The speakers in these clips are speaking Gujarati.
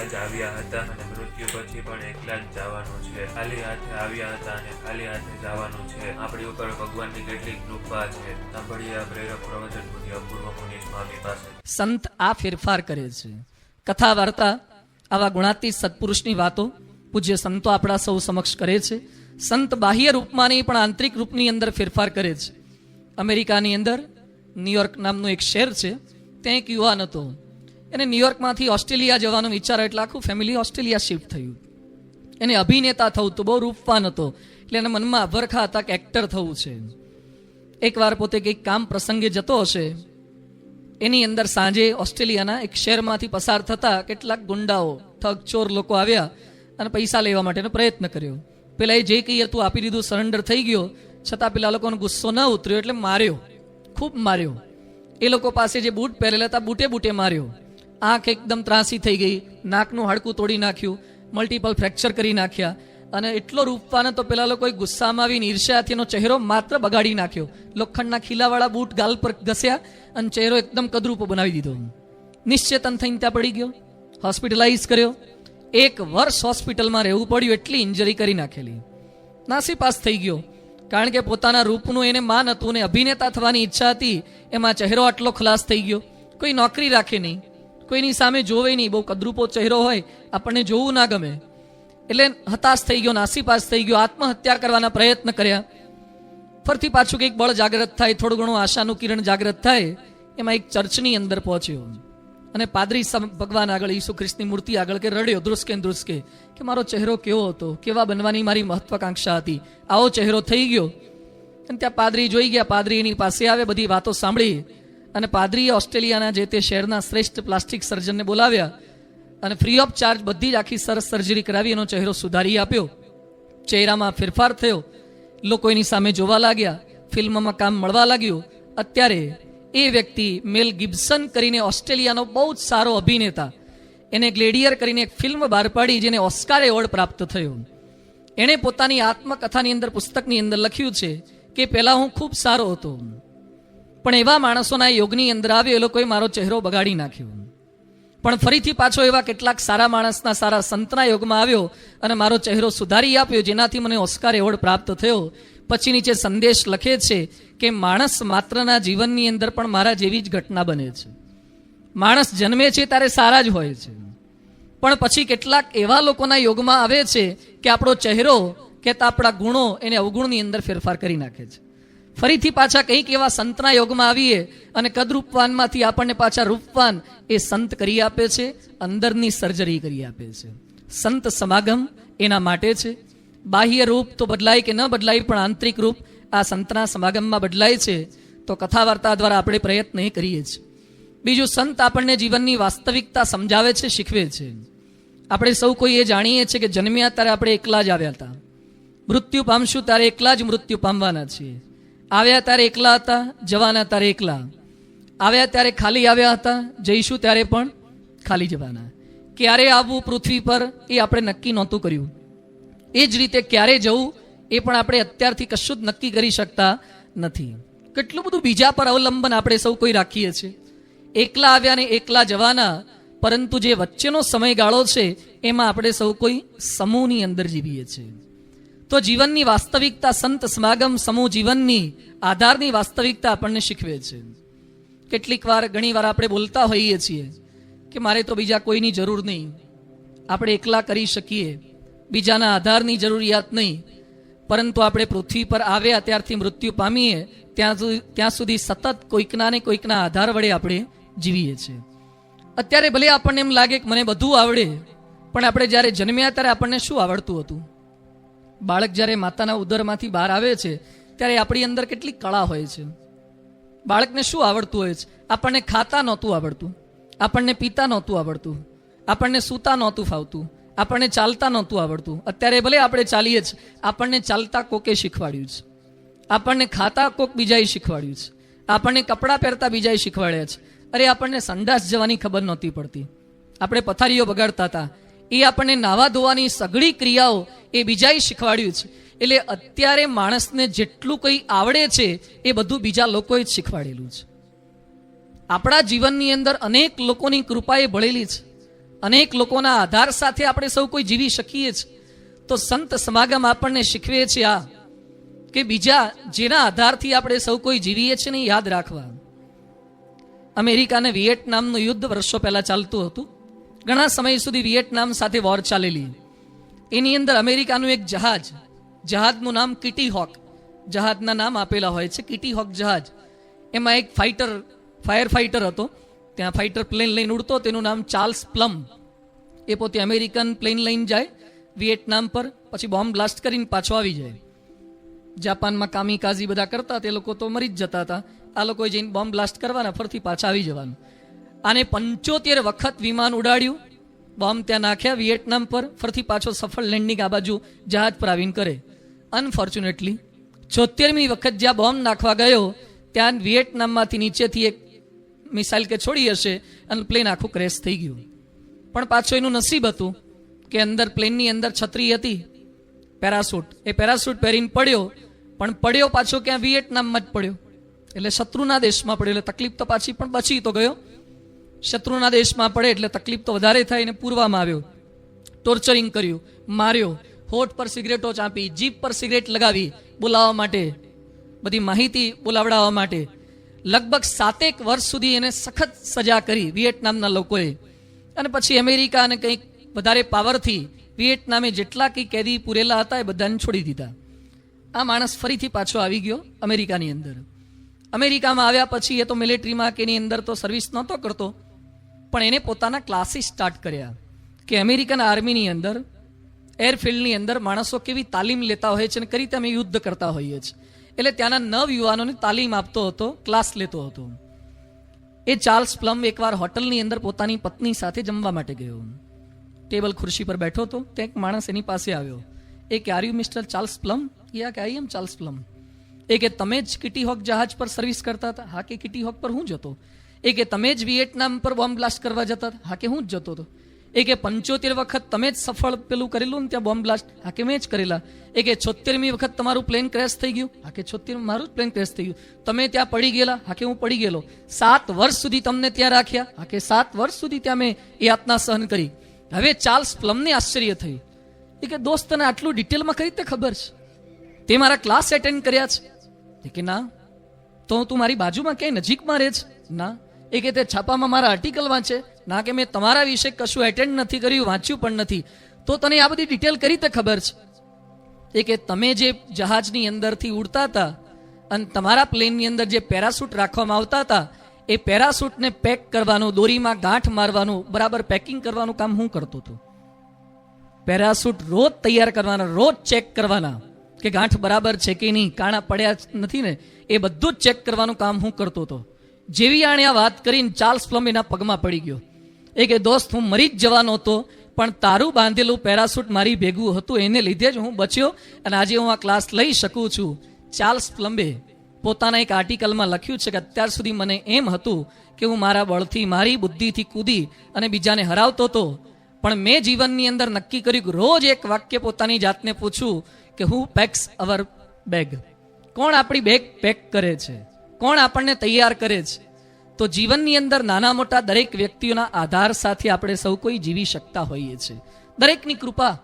એકલા જ આવ્યા હતા અને મૃત્યુ પછી પણ એકલા જ જવાનું છે. ખાલી હાથે આવ્યા હતા અને ખાલી હાથે જવાનું છે. આપણી ઉપર ભગવાનની કેટલી કૃપા છે. સાંભળીએ આ પ્રેરક પ્રવચન મુનિ અપૂર્વ મુનિ સ્વામી પાસે. સંત આ ફેરફાર કરે છે. કથા વાર્તા, આવા ગુણાતી સત્પુરુષની વાતો પૂજ્ય સંતો આપણા સૌ સમક્ષ કરે છે. સંત બાહ્ય રૂપમાં નહીં પણ આંતરિક રૂપની અંદર ફેરફાર કરે છે. અમેરિકાની અંદર ન્યુયોર્ક નામનું એક શહેર છે. ત્યાં એક યુવાન હતો. એને ન્યુયોર્કમાંથી ઓસ્ટ્રેલિયા જવાનો વિચાર એટલે આખું ફેમિલી ઓસ્ટ્રેલિયા શિફ્ટ થયું. એને અભિનેતા થવું તો બહુ રૂપવાન હતો. એટલે એના મનમાં અભરખા હતા કે એક્ટર થવું છે. એકવાર પોતે કંઈક કામ પ્રસંગે જતો હશે, એની અંદર સાંજે ઓસ્ટ્રેલિયાના એક શહેરમાંથી પસાર થતા કેટલાક ગુંડાઓ ઠગ ચોર લોકો આવ્યા અને પૈસા લેવા માટેનો પ્રયત્ન કર્યો. પેલા એ જે કંઈ હતું આપી દીધું સરેન્ડર થઈ ગયો. છતાં પેલા લોકોનો ગુસ્સો ન ઉતર્યો એટલે માર્યો. ખૂબ માર્યો. એ લોકો પાસે જે બૂટ પહેરેલા હતા, બૂટે બૂટે માર્યો. આંખ એકદમ ત્રાસી થઈ ગઈ. નાકનું હાડકું તોડી નાખ્યું. મલ્ટિપલ ફ્રેક્ચર કરી નાખ્યા. અને એટલો રૂપવાનો તો પેલા લોકોએ ગુસ્સામાં આવીને ઈર્ષ્યાથી એનો ચહેરો માત્ર બગાડી નાખ્યો. લોખંડના ખીલાવાળા બૂટ ગાલ પર ઘસ્યા અને ચહેરો એકદમ કદરૂપો બનાવી દીધો. નિશ્ચેતન થઈને ત્યાં પડી ગયો. હોસ્પિટલાઇઝ કર્યો. એક વર્ષ હોસ્પિટલમાં રહેવું પડ્યું એટલી ઇન્જરી કરી નાખેલી. નાસી પાસ થઈ ગયો. કારણ કે પોતાના રૂપનું એને માન હતું ને અભિનેતા થવાની ઈચ્છા હતી, એમાં ચહેરો આટલો ખલાસ થઈ ગયો. કોઈ નોકરી રાખે નહીં. કોઈની સામે જોવે નહીં, બહુ કદરૂપો ચહેરો હોય, આપણને જોવું ના ગમે. એટલે હતાશ થઈ ગયો, નાસીપાસ થઈ ગયો, આત્મહત્યા કરવાના પ્રયત્ન કર્યા. ફરતી પાછું કંઈક બળ જાગ્રત થાય, થોડું ઘણું આશાનું કિરણ જાગ્રત થાય, એમાં એક ચર્ચની અંદર પહોંચ્યો. અને પાદરી ભગવાન આગળ, ઈસુ ખ્રિસ્તની મૂર્તિ આગળ કે રડ્યો, ધ્રુસકે ધ્રુસકે, કે મારો ચહેરો કેવો હતો, કેવા બનવાની મારી મહત્વાકાંક્ષા હતી. આવો ચહેરો થઈ ગયો. અને ત્યાં પાદરી જોઈ ગયા, પાદરી એની પાસે આવે, બધી વાતો સાંભળી. અને પાદરીએ ઓસ્ટ્રેલિયાના જે તે શહેરના શ્રેષ્ઠ પ્લાસ્ટિક સર્જનને બોલાવ્યા અને ફ્રી ઓફ ચાર્જ બધી જ આખી સરસ સર્જરી કરાવી એનો ચહેરો સુધારી આપ્યો. ચહેરામાં ફેરફાર થયો. લોકો એની સામે જોવા લાગ્યા. ફિલ્મમાં કામ મળવા લાગ્યું. અત્યારે એ વ્યક્તિ મેલ ગિબ્સન કરીને ઓસ્ટ્રેલિયાનો બહુ જ સારો અભિનેતા. એને ગ્લેડિયર કરીને એક ફિલ્મ બહાર પાડી જેને ઓસ્કાર એવોર્ડ પ્રાપ્ત થયો. એણે પોતાની આત્મકથાની અંદર પુસ્તકની અંદર લખ્યું છે કે પહેલાં હું ખૂબ સારો હતો. પણ એવા માણસોના યોગની અંદર આવ્યો એ લોકોએ મારો ચહેરો બગાડી નાખ્યો. પણ ફરીથી પાછો એવા કેટલાક સારા માણસના, સારા સંતના યોગમાં આવ્યો અને મારો ચહેરો સુધારી આપ્યો, જેનાથી મને ઓસ્કાર એવોર્ડ પ્રાપ્ત થયો. પછી નીચે સંદેશ લખે છે કે માણસ માત્રના જીવનની અંદર પણ મારા જેવી જ ઘટના બને છે. માણસ જન્મે છે ત્યારે સારા જ હોય છે. પણ પછી કેટલાક એવા લોકોના યોગમાં આવે છે કે આપણો ચહેરો, કે આપણા ગુણો એને અવગુણની અંદર ફેરફાર કરી નાખે છે. ફરીથી પાછા કંઈક એવા સંતના યોગમાં આવીએ અને કદરૂપવાનમાંથી આપણને પાછા રૂપવાન એ સંત કરી આપે છે, અંદરની સર્જરી કરી આપે છે. સંત સમાગમ એના માટે છે. બાહ્ય રૂપ તો બદલાય કે ન બદલાય પણ આંતરિક રૂપ આ સંતના સમાગમમાં બદલાય છે, તો કથા વાર્તા દ્વારા આપણે પ્રયત્ન એ કરીએ છીએ. બીજું, સંત આપણને જીવનની વાસ્તવિકતા સમજાવે છે, શીખવે છે. આપણે સૌ કોઈ એ જાણીએ છીએ કે જન્મ્યા ત્યારે આપણે એકલા જ આવ્યા હતા. મૃત્યુ પામશું ત્યારે એકલા જ મૃત્યુ પામવાના છીએ. આવ્યા ત્યારે એકલા હતા, જવાના ત્યારે એકલા. આવ્યા ત્યારે ખાલી આવ્યા હતા, જઈશું ત્યારે પણ ખાલી જવાના. ક્યારે આવવું પૃથ્વી પર એ આપણે નક્કી નહોતું કર્યું. એ જ રીતે ક્યારે જવું એ પણ આપણે અત્યારથી કશું જ નક્કી કરી શકતા નથી. કેટલું બધું બીજા પર અવલંબન આપણે સૌ કોઈ રાખીએ છીએ. એકલા આવ્યા ને એકલા જવાના, પરંતુ જે વચ્ચેનો સમયગાળો છે, એમાં આપણે સૌ કોઈ સમૂહની અંદર જીવીએ છીએ. તો જીવનની વાસ્તવિકતા સંત સમાગમ સમૂહ જીવનની આધારની વાસ્તવિકતા આપણને શીખવે છે. કેટલીક વાર, ઘણી વાર આપણે બોલતા હોઈએ છીએ કે મારે તો બીજા કોઈની જરૂર નહીં. આપણે એકલા કરી શકીએ. બીજાના આધારની જરૂરિયાત નહીં. પરંતુ આપણે પૃથ્વી પર આવ્યા ત્યારથી મૃત્યુ પામીએ, ત્યાં સુધી ત્યાં સુધી સતત કોઈકના ને કોઈકના આધાર વડે આપણે જીવીએ છીએ. અત્યારે ભલે આપણને એમ લાગે કે મને બધું આવડે, પણ આપણે જ્યારે જન્મ્યા ત્યારે આપણને શું આવડતું હતું? બાળક જ્યારે માતાના ઉદરમાંથી બહાર આવે છે, ત્યારે આપણી અંદર કેટલી કળા હોય છે. બાળકને શું આવડતું હોય છે? આપણને ખાતા નહોતું આવડતું. આપણને પીતા નહોતું આવડતું. આપણને સૂતા નહોતું ફાવતું. આપણને ચાલતા નહોતું આવડતું. અત્યારે ભલે આપણે ચાલીએ જ આપણને ચાલતા કોકે શીખવાડ્યું છે. આપણને ખાતા કોક બીજાએ શીખવાડ્યું છે. આપણને કપડાં પહેરતા બીજાએ શીખવાડ્યા છે. અરે આપણને સંડાસ જવાની ખબર નહોતી પડતી. આપણે પથારીઓ બગાડતા હતા. એ આપણને નાવા ધોવાની સઘળી ક્રિયાઓ એ બીજાએ શીખવાડ્યું છે. એટલે અત્યારે માણસને જેટલું કંઈ આવડે છે, એ બધું બીજા લોકોએ જ શીખવાડેલું છે. આપણા જીવનની અંદર અનેક લોકોની કૃપાએ ભળેલી છે. અનેક લોકોના આધાર સાથે આપણે સૌ કોઈ જીવી શકીએ છીએ તો સંત સમાગમ આપણને શીખવે છે આ, કે બીજા જેના આધારથી આપણે સૌ કોઈ જીવીએ છીએ ને યાદ રાખવા અમેરિકા અને વિયેટનામનું યુદ્ધ વર્ષો પહેલા ચાલતું હતું. ઘણા સમય સુધી વિયેટનામ સાથે વોર ચાલેલી. એની અંદર અમેરિકાનું એક જહાજ, જહાજનું નામ કિટી હોક. જહાજના નામ આપેલા હોય છે કિટી હોક જહાજ. એમાં એક ફાઇટર, ફાયર ફાઇટર હતો. ત્યાં ફાઇટર પ્લેન લઈને ઉડતો, તેનું નામ ચાર્લ્સ પ્લમ. એ પોતે અમેરિકન પ્લેન લઈને જાય વિયેટનામ પર, પછી બોમ્બ બ્લાસ્ટ કરીને પાછો આવી જાય. જાપાનમાં કામી કાઝી બધા કરતા, તે લોકો તો મરી જ જતા હતા. આ લોકોએ જઈને બોમ્બ બ્લાસ્ટ કરવાના, ફરથી પાછા આવી જવાનું. આને પંચોતેર વખત વિમાન ઉડાડ્યું. બોમ્બ ત્યાં નાખ્યા વિયેટનામ પર. ફરીથી પાછો સફળ લેન્ડિંગ આ બાજુ જહાજ પર આવીને કરે. અનફોર્ચ્યુનેટલી છોતેરમી વખત જ્યાં બોમ્બ નાખવા ગયો, ત્યાં વિયેટનામમાંથી નીચેથી એક મિસાઇલ કે છોડી હશે અને પ્લેન આખું ક્રેશ થઈ ગયું. પણ પાછું એનું નસીબ હતું કે અંદર પ્લેનની અંદર છત્રી હતી. પેરાસૂટ. એ પેરાસૂટ પહેરીને પડ્યો, પણ પડ્યો પાછો ક્યાં? વિયેટનામમાં જ પડ્યો. એટલે શત્રુના દેશમાં પડ્યો. એટલે તકલીફ તો પાછી પણ બચી તો ગયો. શત્રુના દેશમાં પડે એટલે તકલીફ તો વધારે થાય એને પૂરવામાં આવ્યો. ટોર્ચરિંગ કર્યું, માર્યો, હોઠ પર સિગરેટો ચાંપી જીપ પર સિગરેટ લગાવી, બોલાવવા માટે, બધી માહિતી બોલાવડાવવા માટે. લગભગ સાતેક વર્ષ સુધી એને સખત સજા કરી વિયેટનામના લોકોએ. અને પછી અમેરિકા અને કંઈક વધારે પાવરથી વિયેટનામે જેટલા કંઈ કેદી પૂરેલા હતા એ બધાને છોડી દીધા. આ માણસ ફરીથી પાછો આવી ગયો અમેરિકાની અંદર. અમેરિકામાં આવ્યા પછી એ તો મિલિટરીમાં કે એની અંદર તો સર્વિસ નહોતો કરતો. પણ એને પોતાના ક્લાસીસ સ્ટાર્ટ કર્યા. કે અમેરિકન આર્મીની અંદર એરફિલ્ડની અંદર માણસો કેવી તાલીમ લેતા હોય છે અને કઈ રીતે અમે યુદ્ધ કરતા હોઈએ છીએ. એટલે ત્યાંના નવ યુવાનોને તાલીમ આપતો હતો ક્લાસ લેતો હતો. એ ચાર્લ્સ પ્લમ એકવાર હોટલની અંદર પોતાની પત્ની સાથે જમવા માટે ગયો. ટેબલ ખુરશી પર બેઠો હતો, ત્યાં એક માણસ એની પાસે આવ્યો. એ કે are you mister Charles Plum? યા કે આઈ એમ ચાર્લ્સ પ્લમ. એ કે, તમે જ કિટી હોક જહાજ પર સર્વિસ કરતા હતા? હા, કે કિટી હોક પર હું જતો? એ કે તમે જ વિયેટનામ પર બોમ્બ બ્લાસ્ટ કરવા જતા હા કે હું જ જતો હતો. એ કે પંચોતેર વખત તમે જ સફળ પેલું કરેલું ને ત્યાં બોમ્બ બ્લાસ્ટ? હા કે મેં જ કરેલા. એ કે છોતેરમી વખત તમારું પ્લેન ક્રેશ થઈ ગયું? હા કે છોતેર મારું જ પ્લેન ક્રેશ થઈ ગયું. તમે ત્યાં પડી ગયેલા? હા કે હું પડી ગયેલો. સાત વર્ષ સુધી તમને ત્યાં રાખ્યા? હા કે સાત વર્ષ સુધી ત્યાં મેં એ યાતના સહન કરી. હવે ચાર્લ્સ પ્લમને આશ્ચર્ય થયું. એ કે દોસ્ત તને આટલું ડિટેલમાં કઈ રીતે ખબર છે? તે મારા ક્લાસ એટેન્ડ કર્યા છે. કે ના, તો તું મારી બાજુમાં ક્યાંય નજીકમાં રહે છે? ના. એ કે તે છાપામાં મારા આર્ટિકલ વાંચે ના કે મેં તમારા વિશે કશું એટેન્ડ નથી કર્યું, વાંચ્યું પણ નથી. તો તને આ બધી ડિટેલ કરી રીતે ખબર છે. એ કે તમે જે જહાજની અંદરથી ઉડતા હતા અને તમારા પ્લેનની અંદર જે પેરાસૂટ રાખવામાં આવતા હતા, એ પેરાસૂટને પેક કરવાનું, દોરીમાં ગાંઠ મારવાનું, બરાબર પેકિંગ કરવાનું કામ હું કરતો હતો. પેરાસૂટ રોજ તૈયાર કરવાના, રોજ ચેક કરવાના. કે ગાંઠ બરાબર છે કે નહીં, કાણા પડ્યા નથી ને, એ બધું જ ચેક કરવાનું કામ હું કરતો હતો. જેવી આણે આ વાત કરીને ચાર્લ્સ પ્લમ્બીના પગમાં પડી ગયો. એ કે દોસ્ત, હું મરી જ જવાનો હતો, પણ તારું બાંધેલું પેરાસૂટ મારી ભેગું હતું, એને લીધે જ હું બચ્યો અને આજે હું આ ક્લાસ લઈ શકું છું. ચાર્લ્સ પ્લમ્બે પોતાના એક આર્ટિકલમાં લખ્યું છે કે અત્યાર સુધી મને એમ હતું કે હું મારા બળથી, મારી બુદ્ધિથી કૂદી અને બીજાને હરાવતો હતો. પણ મેં જીવનની અંદર નક્કી કર્યું કે રોજ એક વાક્ય પોતાની જાતને પૂછું કે હું પેક્સ અવર બેગ કોણ આપણી બેગ પેક કરે છે? કોણ આપણને તૈયાર કરે છે? તો જીવનની અંદર નાના મોટા દરેક વ્યક્તિઓના આધાર સાથે આપણે સૌ કોઈ જીવી શકતા હોઈએ છીએ. દરેકની કૃપા.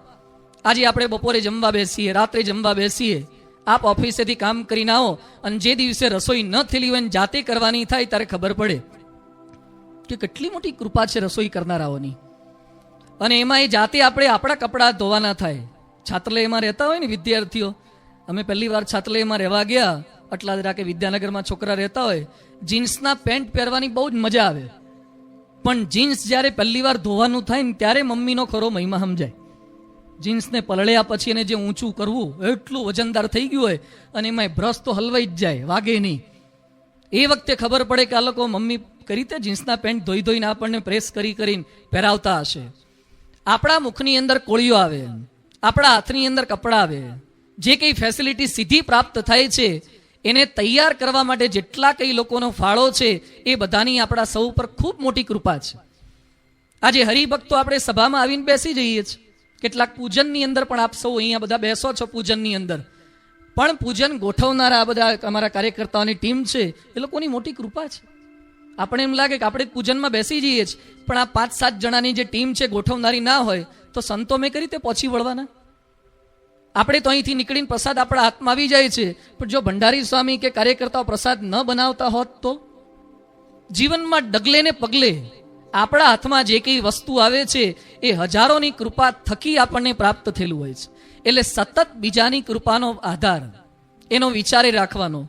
આજે આપણે બપોરે જમવા બેસીએ, રાત્રે જમવા બેસીએ. આપ ઓફિસેથી કામ કરીને આવો અને જે દિવસે રસોઈ ન થયેલી હોય જાતે કરવાની થાય ત્યારે ખબર પડે કે કેટલી મોટી કૃપા છે રસોઈ કરનારાઓની. અને એમાં એ જાતે આપણે આપણા કપડાં ધોવાના થાય. છાત્રાલયમાં રહેતા હોય ને વિદ્યાર્થીઓ, અમે પહેલી વાર છાત્રાલયમાં રહેવા ગયા. અટલા કે વિદ્યાનગરમાં છોકરા રહેતા હોય. જીન્સના પેન્ટ પહેરવાની બહુ જ મજા આવે. પણ જીન્સ જ્યારે પહેલી વાર ધોવાનું થાય ને ત્યારે મમ્મીનો ખરો મહિમા સમજાય. જીન્સને પલળ્યા પછી એને જે ઊંચું કરવું એટલું વજનદાર થઈ ગયું હોય અને એમાં બ્રશ તો હલવાઈ જ જાય, વાગે નહીં. એ વખતે ખબર પડે કે આ લોકો મમ્મી કરી રીતે જીન્સના પેન્ટ ધોઈ ધોઈને આપણને પ્રેસ કરી કરીને પહેરાવતા હશે. આપણા મુખની અંદર કોળીઓ આવે, આપણા હાથની અંદર કપડાં આવે. જે કંઈ ફેસિલિટી સીધી પ્રાપ્ત થાય છે એને તૈયાર કરવા માટે જેટલા કઈ લોકોનો ફાળો છે, એ બધાની આપણા સૌ પર ખૂબ મોટી કૃપા છે. આજે હરિભક્તો આપણે સભામાં આવીને બેસી જઈએ છીએ. કેટલાક પૂજનની અંદર પણ આપ સૌ અહીંયા બધા બેસો છો પૂજનની અંદર. પણ પૂજન ગોઠવનારા આ બધા અમારા કાર્યકર્તાઓની ટીમ છે, એ લોકોની મોટી કૃપા છે. આપણે એમ લાગે કે આપણે પૂજનમાં બેસી જઈએ છીએ, પણ આ પાંચ સાત જણાની જે ટીમ છે ગોઠવનારી ના હોય, તો સંતો મેં કરી રીતે પહોંચી વળવાના? આપણે તો અહીંથી નીકળીને પ્રસાદ આપણા હાથમાં આવી જાય છે. પણ જો ભંડારી સ્વામી કે કાર્યકર્તાઓ પ્રસાદ ન બનાવતા હોત તો? જીવનમાં ડગલે ને પગલે આપણા હાથમાં જે કઈ વસ્તુ આવે છે, એ હજારોની કૃપા થકી આપણને પ્રાપ્ત થયેલું હોય છે. એટલે સતત બીજાની કૃપાનો આધાર, એનો વિચારે રાખવાનો.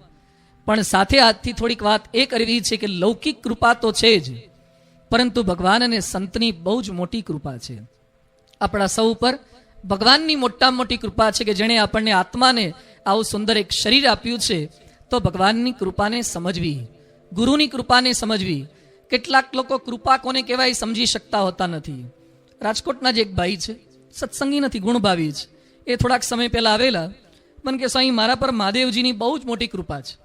પણ સાથે આજથી થોડીક વાત એ કરવી છે કે લૌકિક કૃપા તો છે જ, પરંતુ ભગવાન અને સંતની બહુ જ મોટી કૃપા છે. આપણા સૌ ઉપર ભગવાનની મોટામાં મોટી કૃપા છે કે જેણે આપણને આત્માને આવું સુંદર એક શરીર આપ્યું છે, તો ભગવાનની કૃપાને સમજવી, ગુરુની કૃપાને સમજવી. કેટલાક લોકો કૃપા કોને કહેવાય સમજી શકતા હોતા નથી. રાજકોટના જ એક ભાઈ છે, સત્સંગી નથી, ગુણભાવી છે એ થોડાક સમય પહેલા આવેલા. મને કે સ્વામી મારા પર મહાદેવજીની બહુ જ મોટી કૃપા છે.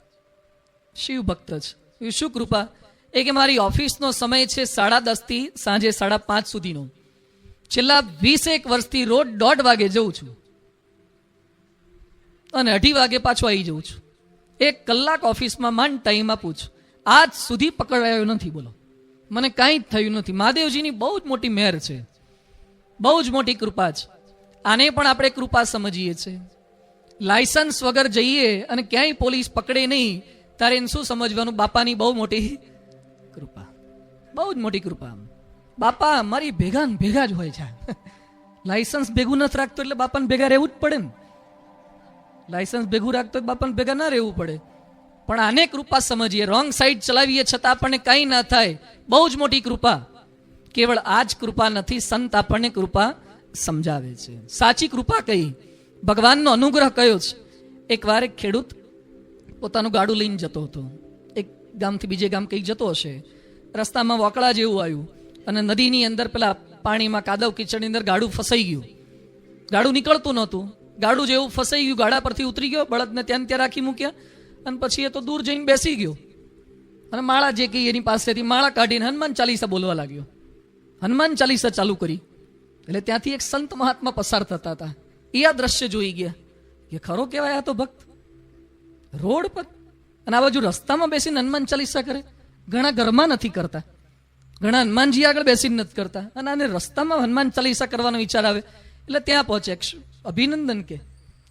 શિવ ભક્ત છે શું કૃપા? એ કે મારી ઓફિસનો સમય છે સાડા દસથી સાંજે સાડા પાંચ સુધીનો. છેલ્લા વીસેક વર્ષથી રોજ દોઢ વાગે જઉં છું. અને અઢી વાગે પાછો આવી જઉં છું. એક કલાક ઓફિસમાં માંડ ટાઈમ આપું છું. આજ સુધી પકડાયો નથી, બોલો. મને કાંઈ જ થયું નથી. મહાદેવજીની બહુ જ મોટી મહેર છે. બહુ જ મોટી કૃપા છે. આને પણ આપણે કૃપા સમજીએ છીએ. લાયસન્સ વગર જઈએ અને ક્યાંય પોલીસ પકડે નહીં, તારે એને શું સમજવાનું? બાપાની બહુ મોટી કૃપા. બહુ જ મોટી કૃપા બાપા, મારી ભેગા ને ભેગા જ હોય છે. લાયસન્સ ભેગું નથી રાખતો એટલે બાપાને ભેગા રહેવું જ પડે ને. લાયસન્સ ભેગું રાખતો બાપાને ભેગા ના રહેવું પડે. પણ આને કૃપા સમજીએ. રોંગ સાઈડ ચલાવીએ છતાં આપણને કંઈ ના થાય. બહુ જ મોટી કૃપા. કેવળ આ જ કૃપા નથી, સંત આપણને કૃપા સમજાવે છે. સાચી કૃપા કઈ? ભગવાનનો અનુગ્રહ કયો છે? એકવાર એક ખેડૂત પોતાનું ગાડું લઈને જતો હતો. એક ગામથી બીજે ગામ કંઈક જતો હશે. રસ્તામાં વોકળા જેવું આવ્યું. અને નદીની અંદર પેલા પાણીમાં કાદવ કિચડની અંદર ગાડું ફસાઈ ગયું. ગાડું નીકળતું નહોતું. ગાડું જેવું ફસાઈ ગયું, ગાડા પરથી ઉતરી ગયો, બળદને ત્યાં ત્યાં રાખી મૂક્યા અને પછી એ તો દૂર જઈને બેસી ગયો. અને માળા જે કહી એની પાસેથી માળા કાઢીને હનુમાન ચાલીસા બોલવા લાગ્યો. હનુમાન ચાલીસા ચાલુ કરી. એટલે ત્યાંથી એક સંત મહાત્મા પસાર થતા હતા. એ આ દ્રશ્ય જોઈ ગયા. કે ખરો કહેવાય આ તો ભક્ત. રોડ પર અને આ બાજુ રસ્તામાં બેસીને હનુમાન ચાલીસા કરે. ઘણા ઘરમાં નથી કરતા. ઘણા હનુમાનજી આગળ બેસીને નથી કરતા. અને આને રસ્તામાં હનુમાન ચાલીસા કરવાનો વિચાર આવે. એટલે ત્યાં પહોંચે અભિનંદન કે,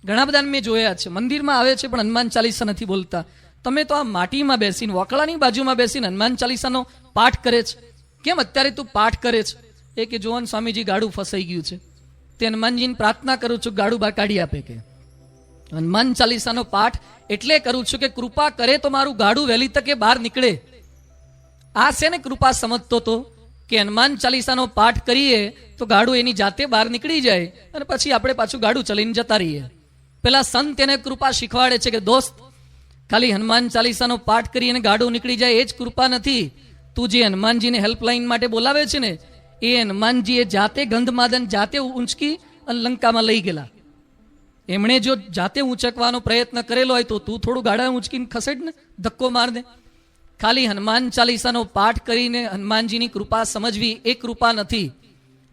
ઘણા બધા મેં જોયા છે. મંદિરમાં આવે છે, પણ હનુમાન ચાલીસા નથી બોલતા. તમે તો આ માટીમાં બેસીને વકળાની બાજુમાં બેસીને હનુમાન ચાલીસાનો પાઠ કરે છે. કેમ અત્યારે તું પાઠ કરે છે? એ કે જોવાન સ્વામીજી, ગાડું ફસાઈ ગયું છે. તે હનુમાનજીને પ્રાર્થના કરું છું, ગાડું બહાર કાઢી આપે કે. હનુમાન ચાલીસાનો પાઠ એટલે કરું છું કે, કૃપા કરે તો મારું ગાડું વહેલી તકે બહાર નીકળે. આ છે કૃપા સમજતો તો કે હનુમાન ચાલીસાનો પાઠ કરીએ તો ગાડું એની જાતે બહાર નીકળી જાય અને પછી આપણે પાછું ગાડું ચલીને જતા રહીએ. પેલા સંત એને કૃપા શીખવાડે છે કે દોસ્ત, ખાલી હનુમાન ચાલીસાનો પાઠ કરી અને ગાડું નીકળી જાય એ જ કૃપા નથી. તું જે હનુમાનજીને હેલ્પલાઇન માટે બોલાવે છે ને, એ હનુમાનજીએ જાતે ગંધમાદન જાતે ઊંચકી અને લંકામાં લઈ ગયેલા. એમણે જો જાતે ઊંચકવાનો પ્રયત્ન કરેલો હોય તો તું થોડું ગાડા ઊંચકીને ખસેડ ને, ધક્કો માર દે. ખાલી હનુમાન ચાલીસાનો પાઠ કરીને હનુમાનજીની કૃપા સમજવી એ કૃપા નથી.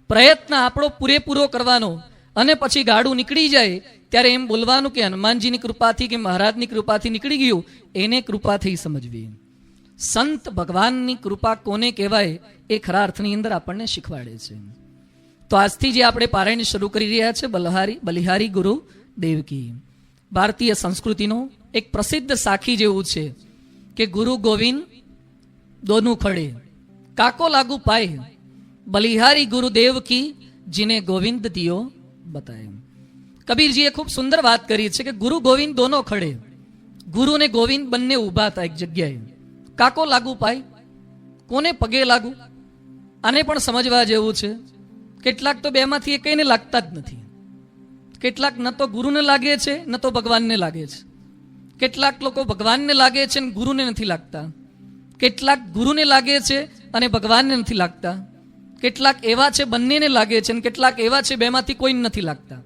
પ્રયત્ન આપણો પૂરેપૂરો કરવાનો અને પછી ગાડું નીકળી જાય ત્યારે એમ બોલવાનું કે હનુમાનજીની કૃપાથી કે મહારાજની કૃપાથી નીકળી ગયું, એને કૃપાથી સમજવી. સંત ભગવાનની કૃપા કોને કહેવાય એ ખરા અર્થની અંદર આપણને શીખવાડે છે. તો આજથી જે આપણે પારાયણ શરૂ કરી રહ્યા છે, બલહારી, બલિહારી ગુરુ દેવકી. ભારતીય સંસ્કૃતિનો એક પ્રસિદ્ધ સાખી જેવું છે. કે ગુરુ ગોવિંદ દોનું ખડે કાકો લાગુ પાય. બલિહારી ગુરુદેવ કી જીને ગોવિંદ દિયો બતાય. કબીરજીએ ખૂબ સુંદર વાત કરી છે કે ગુરુ ગોવિંદ દોનો ખડે. ગુરુ ને ગોવિંદ બંને ઊભા હતા એક જગ્યાએ. કાકો લાગુ પાય. કોને પગે લાગુ? આને પણ સમજવા જેવું છે. કેટલાક તો બેમાંથી એ કઈને લાગતા જ નથી. કેટલાક ન તો ગુરુને લાગે છે, ન તો ભગવાનને લાગે છે. કેટલાક લોકો ભગવાનને લાગે છે અને ગુરુને નથી લાગતા. કેટલાક ગુરુને લાગે છે અને ભગવાનને નથી લાગતા. કેટલાક એવા છે બંનેને લાગે છે અને કેટલાક એવા છે બેમાંથી કોઈને નથી લાગતા.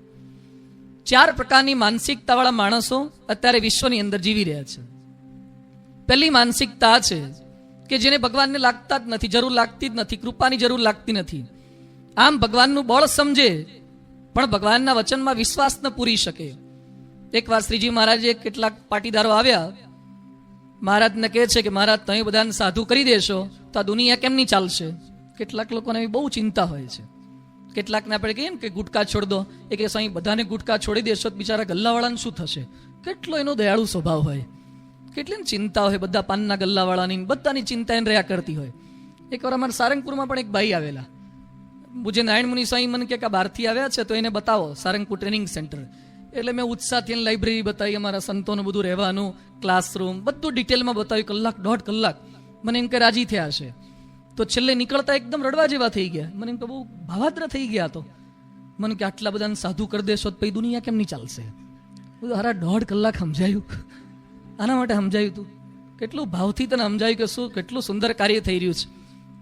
ચાર પ્રકારની માનસિકતાવાળા માણસો અત્યારે વિશ્વની અંદર જીવી રહ્યા છે. પહેલી માનસિકતા છે કે જેને ભગવાનને લાગતા જ નથી, જરૂર લાગતી જ નથી, કૃપાની જરૂર લાગતી નથી. આમ ભગવાનનું બળ સમજે, પણ ભગવાનના વચનમાં વિશ્વાસ ન પૂરી શકે. એકવાર શ્રીજી મહારાજે કેટલાક પાટીદારો આવ્યા. મહારાજને કહે છે કે, મહારાજ, તમે બધાને સાધુ કરી દેશો, તો આ દુનિયા કેમની ચાલશે? કેટલાક લોકોને એવી બહુ ચિંતા હોય છે. કેટલાકને આપણે કહીએ ને કે, ગુટકા છોડ દો. એ કે, સાંઈ બધાને ગુટકા છોડી દેશો, તો બિચારા ગલ્લાવાળાને શું થશે? કેટલો એનો દયાળુ સ્વભાવ હોય. કેટલી ને ચિંતા હોય બધા પાનના ગલ્લાવાળાની બધાની ચિંતા એને રહ્યા કરતી હોય. એકવાર અમારા સારંગપુરમાં પણ એક ભાઈ આવેલા. મુજે નારાયણ મુનિ સ્વામી મને કે બહારથી આવ્યા છે, તો એને બતાવો, સારંગપુર ટ્રેનિંગ સેન્ટર. એટલે મેં ઉત્સાહથી એને લાઇબ્રેરી બતાવી, અમારા સંતોનું બધું રહેવાનું ક્લાસરૂમ બધું ડિટેલમાં બતાવ્યું, કલાક દોઢ કલાક. મને એમ કે રાજી થયા છે તો છેલ્લે નીકળતા એકદમ રડવા જેવા થઈ ગયા. મને એમ કે બહુ ભાવાત્ર થઈ ગયા તો. મને કે આટલા બધાને સાધુ કરી દેશો તો પછી દુનિયા કેમ નહીં ચાલશે? બધું હારા દોઢ કલાક સમજાયું. આના માટે સમજાયું તું. કેટલું ભાવથી તને સમજાયું કે શું, કેટલું સુંદર કાર્ય થઈ રહ્યું છે.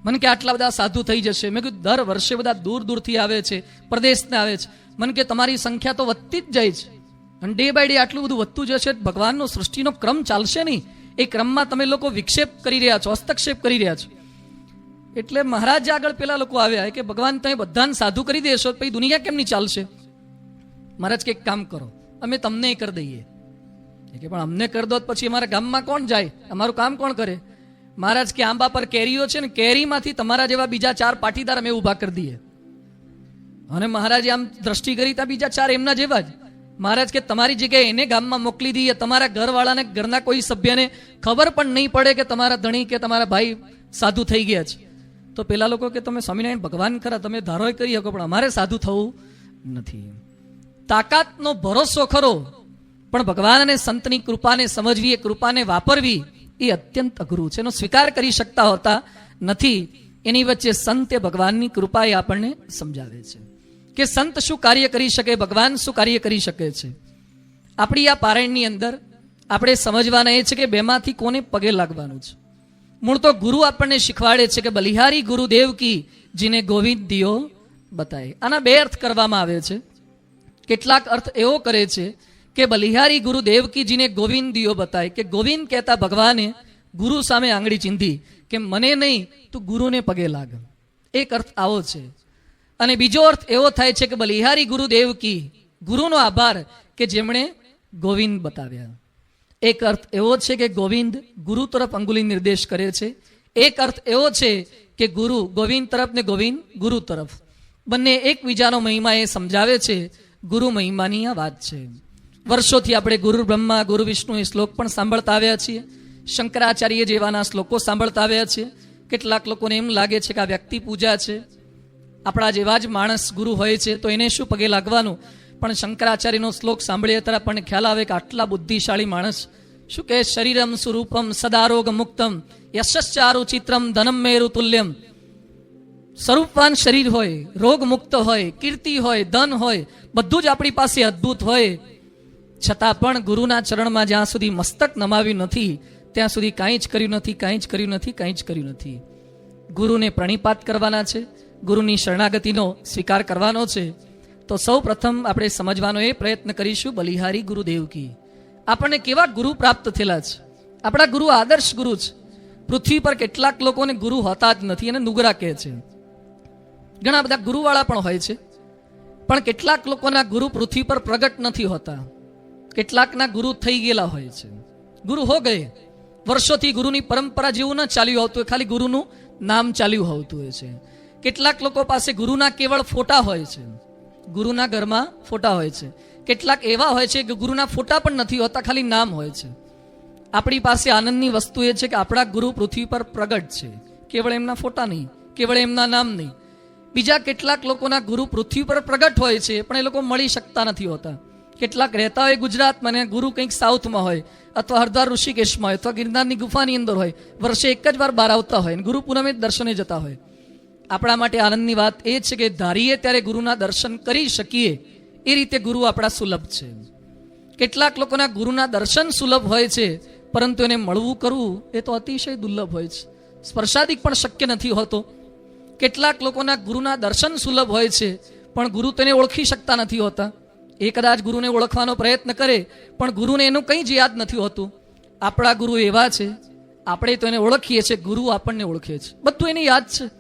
મને કે આટલા બધા સાધુ થઈ જશે. મેં કીધું, દર વર્ષે બધા દૂર દૂરથી આવે છે, પ્રદેશને આવે છે. મને કે તમારી સંખ્યા તો વધતી જ જાય છે. અને ડે બાય ડે આટલું બધું વધતું જશે ભગવાનનો સૃષ્ટિનો ક્રમ ચાલશે નહીં. એ ક્રમમાં તમે લોકો વિક્ષેપ કરી રહ્યા છો, હસ્તક્ષેપ કરી રહ્યા છો. એટલે મહારાજ આગળ પેલા લોકો આવ્યા કે, ભગવાન, તમે બધાને સાધુ કરી દેશો પછી દુનિયા કેમ નહીં ચાલશે? મહારાજ કંઈક કામ કરો, અમે તમને કરી દઈએ. કે, પણ અમને કરી દો પછી અમારા ગામમાં કોણ જાય? અમારું કામ કોણ કરે? મહારાજ કે, આંબા પર કેરીઓ છે ને, કેરીમાંથી તમારા જેવા બીજા ચાર પાટીદાર અમે ઊભા કરી દઈએ. અને મહારાજે આમ દ્રષ્ટિ કરી ત્યાં બીજા ચાર એમના જેવા જ. મહારાજ કે તમારી જગ્યાએ એને ગામમાં મોકલી દઈએ તમારા ઘરવાળાને, ઘરના કોઈ સભ્યને ખબર પણ નહીં પડે કે તમારા ધણી કે તમારા ભાઈ સાધુ થઈ ગયા છે. તો પેલા લોકો કે તમે સ્વામિનારાયણ ભગવાન ખરા, તમે ધારો કરી શકો, પણ અમારે સાધુ થવું નથી. તાકાતનો ભરોસો ખરો, પણ ભગવાન અને સંતની કૃપાને સમજવી, એ કૃપાને વાપરવી એ અત્યંત અઘરું છે. એનો સ્વીકાર કરી શકતા હોતા નથી. એની વચ્ચે સંત ભગવાનની કૃપા એ આપણને સમજાવે છે. કે સંત શું કાર્ય કરી શકે, ભગવાન શું કાર્ય કરી શકે છે? આપણી આ પારાયણની અંદર આપણે સમજવાના એ છે કે બેમાંથી કોને પગે લાગવાનું છે. મૂળ તો ગુરુ આપણને શીખવાડે છે કે બલિહારી ગુરુદેવ કી, જીને ગોવિંદ દિયો બતાય. આના બે અર્થ કરવામાં આવે છે. કેટલાક અર્થ એવો કરે છે કે બલિહારી ગુરુ દેવકીજીને ગોવિંદ દિયો બતાય. કે ગોવિંદ કહેતા ભગવાને ગુરુ સામે આંગળી ચીંધી કે મને નહીં, તું ગુરુને પગે લાગ. એક અર્થ આવો છે. અને બીજો અર્થ એવો થાય છે કે બલિહારી ગુરુ દેવકી ગુરુનો આભાર કે જેમણે ગોવિંદ બતાવ્યા. એક અર્થ એવો છે કે ગોવિંદ ગુરુ તરફ અંગુલી નિર્દેશ કરે છે. એક અર્થ એવો છે કે ગુરુ ગોવિંદ તરફ ને ગોવિંદ ગુરુ તરફ. બંને એકબીજાનો મહિમા એ સમજાવે છે. ગુરુ મહિમાની આ વાત છે. વર્ષોથી આપણે ગુરુ બ્રહ્મા, ગુરુ વિષ્ણુ એ શ્લોક પણ સાંભળતા આવ્યા છીએ. શંકરાચાર્ય જેવાના શ્લોકો સાંભળતા આવ્યા છીએ કેટલાક લોકોને એમ લાગે છે કે આ વ્યક્તિ પૂજા છે. આપણા જેવા જ માણસ ગુરુ હોય છે, તો એને શું પગે લાગવાનું? પણ શંકરાચાર્યનો શ્લોક સાંભળીએ ત્યારે આપણને ખ્યાલ આવે કે આટલા બુદ્ધિશાળી માણસ શું કહે? શરીરમ સ્વરૂપમ સદારોગ મુક્તમ યશસ્ચારુ ચિત્રમ ધનમ મેરુ તુલ્યમ. સ્વરૂપવાન શરીર હોય રોગ મુક્ત હોય, કીર્તિ હોય, ધન હોય, બધું જ આપણી પાસે અદ્ભુત હોય. છતાં પણ ગુરુના ચરણમાં જ્યાં સુધી મસ્તક નમાવ્યું નથી, ત્યાં સુધી કાંઈ જ કર્યું નથી, કાંઈ જ કર્યું નથી, કાંઈ જ કર્યું નથી. ગુરુને પ્રણિપાત કરવાના છે. ગુરુની શરણાગતિનો સ્વીકાર કરવાનો છે, તો સૌ પ્રથમ આપણે સમજવાનો એ પ્રયત્ન કરીશું બલિહારી ગુરુદેવ કી. આપણને કેવા ગુરુ પ્રાપ્ત થયેલા છે? આપણા ગુરુ આદર્શ ગુરુ છે. પૃથ્વી પર કેટલાક લોકોને ગુરુ હોતા જ નથી અને નુગરા કહે છે. ઘણા બધા ગુરુવાળા પણ હોય છે. પણ કેટલાક લોકોના ગુરુ પૃથ્વી પર પ્રગટ નથી હોતા. કેટલાકના ગુરુ થઈ ગયેલા હોય છે. ગુરુ હો ગયે. વર્ષોથી ગુરુની પરંપરા જેવું ન ચાલ્યું આવતું હોય, ખાલી ગુરુનું નામ ચાલ્યું આવતું હોય છે. કેટલાક લોકો પાસે ગુરુના કેવળ ફોટા હોય છે. ગુરુના ઘરમાં ફોટા હોય છે. કેટલાક એવા હોય છે કે ગુરુના ફોટા પણ નથી હોતા, ખાલી નામ હોય છે. આપણી પાસે આનંદની વસ્તુ એ છે કે આપણા ગુરુ પૃથ્વી પર પ્રગટ છે. કેવળ એમના ફોટા નહીં, કેવળ એમના નામ નહીં. બીજા કેટલાક લોકોના ગુરુ પૃથ્વી પર પ્રગટ હોય છે, પણ એ લોકો મળી શકતા નથી હોતા. કેટલાક રહેતા હોય ગુજરાતમાં ને ગુરુ કંઈક સાઉથમાં હોય, અથવા હરદ્વાર ઋષિકેશમાં હોય, અથવા ગિરનારની ગુફાની અંદર હોય, વર્ષે એક જ વાર બહાર આવતા હોય અને ગુરુ પૂનમે દર્શને જતા હોય. આપણા માટે આનંદની વાત એ છે કે ધારીએ ત્યારે ગુરુના દર્શન કરી શકીએ, એ રીતે ગુરુ આપણા સુલભ છે. કેટલાક લોકોના ગુરુના દર્શન સુલભ હોય છે, પરંતુ એને મળવું કરવું એ તો અતિશય દુર્લભ હોય છે. સ્પર્શાદિક પણ શક્ય નથી હોતો. કેટલાક લોકોના ગુરુના દર્શન સુલભ હોય છે, પણ ગુરુ તેને ઓળખી શકતા નથી હોતા. એ કદાચ ગુરુને ઓળખવાનો પ્રયત્ન કરે, પણ ગુરુને એનું કંઈ જ યાદ નથી હોતું. આપણા ગુરુ એવા છે, આપણે તો એને ઓળખીએ છીએ, ગુરુ આપણને ઓળખે છે. બધું એને યાદ છે.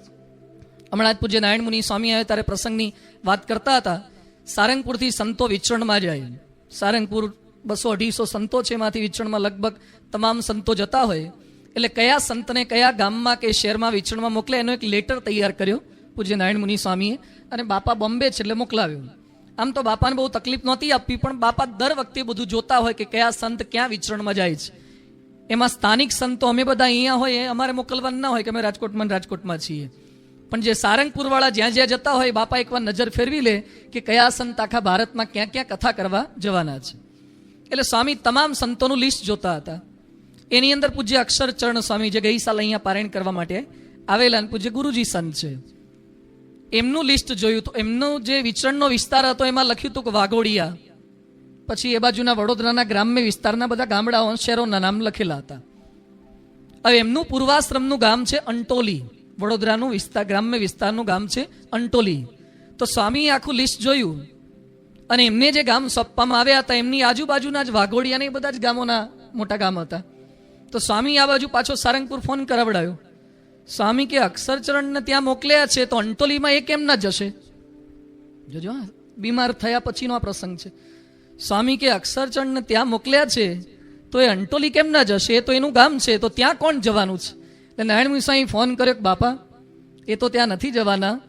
હમણાં જ પૂજ્ય નારાયણ મુનિ સ્વામી આવ્યા ત્યારે પ્રસંગની વાત કરતા હતા. સારંગપુરથી સંતો વિચરણમાં જાય સારંગપુર બસો અઢીસો સંતો છે, એમાંથી વિચરણમાં લગભગ તમામ સંતો જતા હોય. એટલે કયા સંતને કયા ગામમાં કે શહેરમાં વિચરણમાં મોકલે એનો એક લેટર તૈયાર કર્યો પૂજ્ય નારાયણ મુનિ સ્વામીએ અને બાપા બોમ્બે છે એટલે મોકલાવ્યો. આમ તો બાપાને બહુ તકલીફ નહોતી આપવી, પણ બાપા દર વખતે બધું જોતા હોય કે કયા સંત ક્યાં વિચરણમાં જાય છે. એમાં સ્થાનિક સંતો અમે બધા અહીંયા હોય અમારે મોકલવાના ના હોય કે અમે રાજકોટમાં રાજકોટમાં છીએ. પણ જે સારંગપુરવાળા જ્યાં જ્યાં જતા હોય બાપા એકવાર નજર ફેરવી લે કે કયા સંત આખા ભારતમાં ક્યાં ક્યાં કથા કરવા જવાના છે. એટલે સ્વામી તમામ સંતોનું લિસ્ટ જોતા હતા. એની અંદર પૂજ્ય અક્ષર ચરણ સ્વામી જે ગઈ સાલ અહીંયા પારાયણ કરવા માટે આવેલા પૂજ્ય ગુરુજી સંત છે. એમનું લિસ્ટ જોયું તો એમનો જે વિચરણનો વિસ્તાર હતો એમાં લખ્યું હતું કે વાઘોડિયા. પછી એ બાજુના વડોદરાના ગ્રામ્ય વિસ્તારના બધા ગામડાઓ શહેરોના નામ લખેલા હતા. હવે એમનું પૂર્વાશ્રમનું ગામ છે અંટોલી. વડોદરાનું વિસ્તાર ગ્રામ્ય વિસ્તારનું ગામ છે અંટોલી. તો સ્વામીએ આખું લિસ્ટ જોયું અને એમને જે ગામ સોંપવામાં આવ્યા હતા, એમની આજુબાજુના જ વાઘોડિયા એ બધા જ ગામોના મોટા ગામ હતા. તો સ્વામી આ બાજુ પાછો સારંગપુર ફોન કરાવડાયો. સ્વામી કે અક્ષરચરણને ત્યાં મોકલ્યા છે, તો અંટોલીમાં એ કેમ ના જશે? જોજો બીમાર થયા પછીનો આ પ્રસંગ છે. સ્વામી કે અક્ષરચરણને ત્યાં મોકલ્યા છે, તો એ અંટોલી કેમ ના જશે? તો એનું ગામ છે, તો ત્યાં કોણ જવાનું છે? એટલે નારાયણ મુસાઈ ફોન કર્યો કે, બાપા, એ તો ત્યાં નથી જવાના,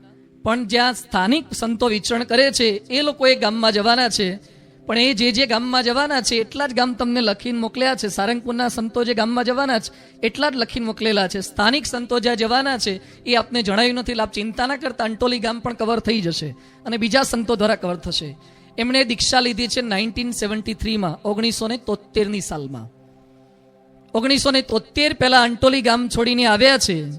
પણ જ્યાં સ્થાનિક સંતો વિચરણ કરે છે, એ લોકો એ ગામમાં જવાના છે. પણ એ જે જે ગામમાં જવાના છે, એટલા જ ગામ તમને લખીને મોકલ્યા છે. સારંગપુરના સંતો જે ગામમાં જવાના છે, એટલા જ લખીને મોકલેલા છે. સ્થાનિક સંતો જ્યાં જવાના છે, એ આપને જણાવ્યું નથી. આપ ચિંતા ના કરતા, અંટોલી ગામ પણ કવર થઈ જશે અને બીજા સંતો દ્વારા કવર થશે. એમણે દીક્ષા લીધી છે નાઇન્ટીન સેવન્ટી થ્રીમાં, ઓગણીસો ને તોતેરની સાલમાં. ઓગણીસો ને તોતેર પહેલા અંટોલી ગામ છોડીને આવ્યા છે.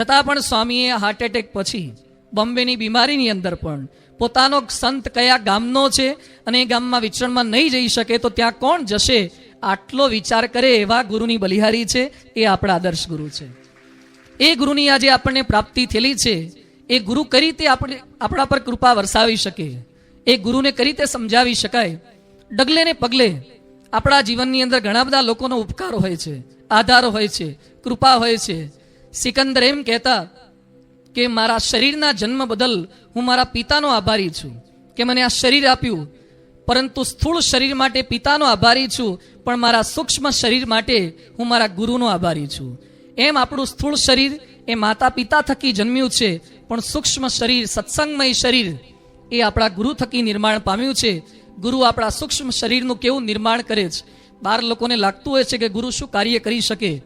છતાં પણ સ્વામીએ હાર્ટ એટેક પછી બોમ્બેની બીમારીની અંદર પણ પોતાનો સંત કયા ગામનો છે અને એ ગામમાં વિચરણમાં નહીં જઈ શકે તો ત્યાં કોણ જશે? આટલો વિચાર કરે એવા ગુરુની બલિહારી છે. એ આપણા આદર્શ ગુરુ છે. એ ગુરુની આજે આપણને પ્રાપ્તિ થયેલી છે. એ ગુરુ કઈ રીતે આપણે આપણા પર કૃપા વરસાવી શકે? એ ગુરુને કઈ રીતે સમજાવી શકાય? ડગલે ને પગલે આપણા જીવનની અંદર ઘણા બધા લોકોનો ઉપકાર હોય છે, આધાર હોય છે, કૃપા હોય છે. સિકંદર એમ કહેતા કે મારા શરીરના જન્મ બદલ હું મારા પિતાનો આભારી છું, કે મને આ શરીર આપ્યું. પરંતુ સ્થૂળ શરીર માટે પિતાનો આભારી છું, પણ મારા સૂક્ષ્મ શરીર માટે હું મારા ગુરુનો આભારી છું. એમ આપણું સ્થૂળ શરીર એ માતા પિતા થકી જન્મ્યું છે, પણ સૂક્ષ્મ શરીર, સત્સંગમય શરીર એ આપણા ગુરુ થકી નિર્માણ પામ્યું છે ગુરુ આપણા સૂક્ષ્મ શરીરનું કેવું નિર્માણ કરે છે? બાર લોકોને લાગતું હોય છે કે ગુરુ શું કાર્ય કરી શકે?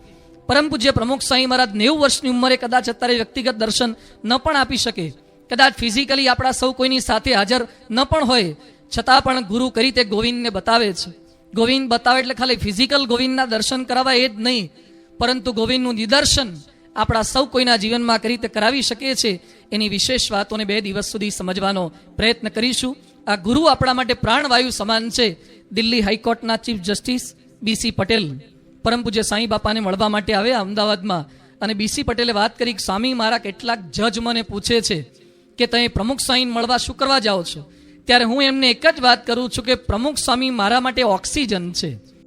પરમ પૂજ્ય પ્રમુખ સાંઈ મહારાજ નેવું વર્ષની ઉંમરે કદાચ અત્યારે વ્યક્તિગત દર્શન ન પણ આપી શકે. કદાચ ફિઝિકલી આપણા સૌ કોઈની સાથે હાજર ન પણ હોય. છતાં પણ ગુરુ કરી તે ગોવિંદને બતાવે છે. ગોવિંદ બતાવે એટલે ખાલી ફિઝિકલ ગોવિંદના દર્શન કરાવવા એ જ નહીં. પરંતુ ગોવિંદનું નિદર્શન આપણા સૌ કોઈના જીવનમાં કરી રીતે કરાવી શકે છે. એની વિશેષ વાતોને બે દિવસ સુધી સમજવાનો પ્રયત્ન કરીશું. આ ગુરુ આપણા માટે પ્રાણવાયુ સમાન છે. દિલ્હી હાઈકોર્ટના ચીફ જસ્ટિસ બીસી પટેલ પરમ પૂજ્ય સાંઈ બાપાને મળવા માટે આવ્યા અમદાવાદમાં. અને બીસી પટેલે વાત કરી કે, સ્વામી, મારા કેટલાક જજ મને પૂછે છે કે તમે પ્રમુખ સ્વામી મળવા શું કરવા જાઓ છો? ત્યારે હું એમને એક જ વાત કરું છું કે, પ્રમુખ સ્વામી મારા માટે ઓક્સિજન છે.